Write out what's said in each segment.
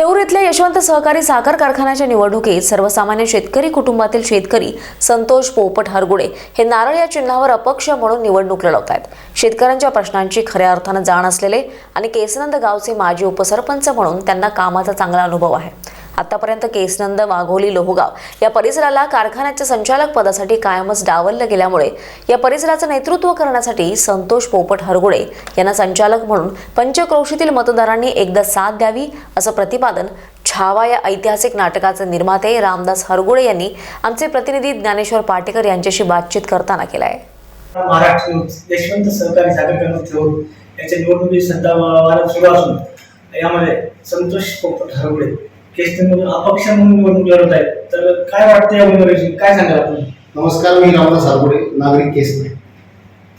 थेऊर इथल्या यशवंत सहकारी साखर कारखान्याच्या निवडणुकीत सर्वसामान्य शेतकरी कुटुंबातील शेतकरी संतोष पोपट हरगुडे हे नारळ या चिन्हावर अपक्ष म्हणून निवडणूक लढवत आहेत शेतकऱ्यांच्या प्रश्नांची खऱ्या अर्थानं जाण असलेले आणि केसनंद गावचे माजी उपसरपंच म्हणून त्यांना कामाचा चांगला अनुभव आहे. आतापर्यंत केसनंद वाघोली लोहगाव या परिसराला कारखान्याच्या संचालक पदासाठी कायमच डावललं गेल्यामुळे या परिसराचं नेतृत्व करण्यासाठी संतोष पोपट हरगुडे यांना संचालक म्हणून पंचक्रोशीतील मतदारांनी एकदा साथ द्यावी असं प्रतिपादन छावा या ऐतिहासिक नाटकाचे निर्माते रामदास हरगुडे यांनी आमचे प्रतिनिधी ज्ञानेश्वर पाटेकर यांच्याशी बातचीत करताना केलं आहे महाराष्ट्र यशवंत सहकारी साखर कारखाना ठेवून याच्या निवडणुकी सध्या सुरू असून यामध्ये संतोष पोपट हरवडे केसमधून अपक्ष म्हणून निवडणूक आहेत. तर काय वाटतं या उमेदवाराची काय सांगाल आपण नमस्कार मी रामदास सारगुडे नागरिक केसमे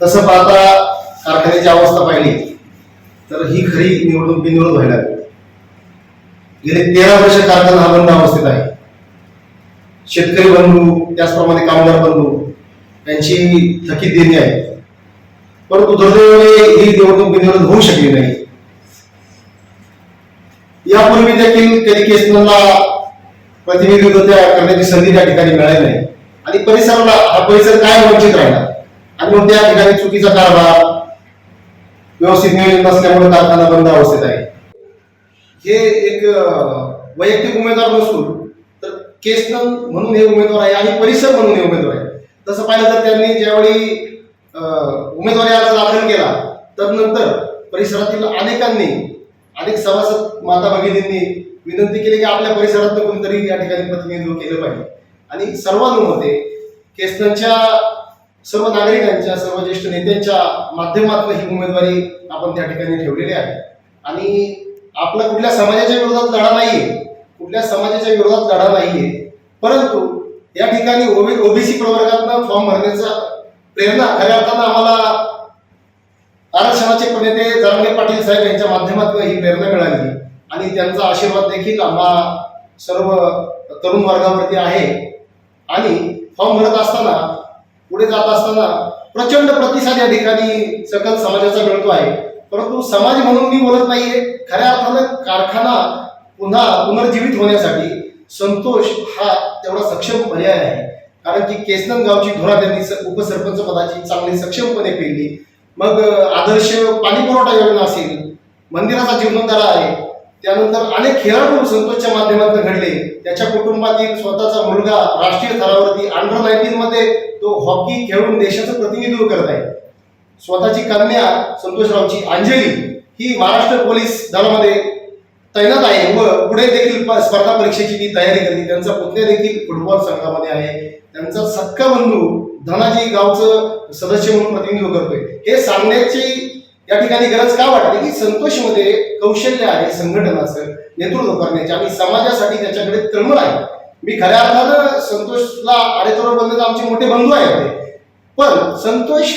तसं पाहता कारखान्याची अवस्था पाहिली तर ही खरी निवडणूक बिनविरोध व्हायला लागली. गेले तेरा वर्ष कारखाना हा बंद अवस्थेत आहे. शेतकरी बंधू त्याचप्रमाणे कामगार बंधू यांची थकीत देणी आहे परंतु दुर्दैवाने ही निवडणूक बिनविरोध होऊ शकली नाही. यापूर्वी देखील कधी केसनला प्रतिनिधित्व त्या करण्याची संधी त्या ठिकाणी मिळाली नाही. आणि परिसराला हा परिसर काय वंचित राहिला आणि मग त्या ठिकाणी चुकीचा कारभार व्यवस्थित नियोजन नसल्यामुळे कारखाना बंद अवस्थेत आहे. हे एक वैयक्तिक उमेदवार नसून तर केसनल म्हणून हे उमेदवार आहे आणि परिसर म्हणून हे उमेदवार आहे. तसं पाहिलं तर त्यांनी ज्यावेळी उमेदवारी अर्ज दाखल केला तर नंतर परिसरातील अनेकांनी अनेक सभासद माता भगिनींनी विनंती केली की आपल्या परिसरात कोणीतरी या ठिकाणी प्रतिनिधित्व केलं पाहिजे. आणि सर्वांमध्ये केसनच्या सर्व नागरिकांच्या सर्व ज्येष्ठ नेत्यांच्या माध्यमातून ही उमेदवारी आपण त्या ठिकाणी ठेवलेली आहे. आणि आपला कुठल्या समाजाच्या विरोधात लढा नाहीये कुठल्या समाजाच्या विरोधात लढा नाहीये परंतु या ठिकाणी ओबीसी प्रवर्गातनं फॉर्म भरण्याचा प्रेरणा खऱ्या अर्थानं आम्हाला आरक्षणाचे प्रणेते जरांगे पाटील साहेब यांच्या माध्यमातून ही प्रेरणा मिळाली. आणि त्यांचा आशीर्वाद देखील आम्हा सर्व तरुण वर्गावरती आहे. आणि फॉर्म भरत असताना पुढे जात असताना प्रचंड प्रतिसाद या ठिकाणी सकल समाजाचा मिळतो आहे. परंतु समाज म्हणून मी बोलत नाहीये. खऱ्या अर्थानं कारखाना पुन्हा पुनर्जीवित होण्यासाठी संतोष हा तेवढा सक्षम पर्याय आहे. कारण की केसनंद गावची धुरा त्यांनी उपसरपंच पदाची चांगली सक्षमपणे पेरली. मग आदर्श पाणी पुरवठा योजना असेल मंदिराचा जीर्णोद्धार आहे त्यानंतर अनेक खेळाडू संतोषच्या माध्यमातून घडले. त्याच्या कुटुंबातील स्वतःचा मुलगा राष्ट्रीय स्तरावरती अंडर नाईन्टीन मध्ये तो हॉकी खेळून देशाचं प्रतिनिधित्व करत आहे. स्वतःची कन्या संतोषरावची अंजली ही महाराष्ट्र पोलीस दलामध्ये तैनात आहे. व पुढे देखील प- स्पर्धा परीक्षेची ती तयारी करते त्यांचा पुतण्या देखील फुटबॉल संघामध्ये आहे. त्यांचा सक्का बंधू धनाजी गावचं सदस्य म्हणून प्रतिनिधित्व करतोय. हे सांगण्याची या ठिकाणी गरज का वाटते? की संतोषमध्ये कौशल्य आहे संघटनाचं नेतृत्व करण्याचे आणि समाजासाठी त्याच्याकडे तळमळ आहे. मी खऱ्या अर्थानं संतोषला अडेतोड बनलेले आमचे मोठे बंधू आहेत पण संतोष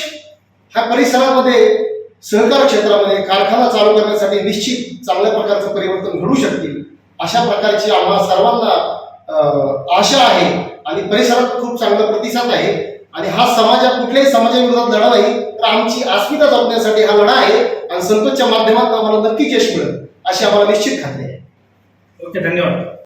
ह्या परिसरामध्ये सहकार क्षेत्रामध्ये कारखाना चालू करण्यासाठी निश्चित चांगल्या प्रकारचं परिवर्तन घडू शकतील. अशा प्रकारची आम्हाला सर्वांना आशा आहे आणि परिसरात खूप चांगला प्रतिसाद आहे. आणि हा समाजात कुठल्याही समाजाविरोधात लढा नाही तर आमची अस्मिता जपण्यासाठी हा लढा आहे आणि संतोषच्या माध्यमातून आम्हाला नक्कीच यश मिळेल अशी आम्हाला निश्चित खात्री आहे. ओके धन्यवाद.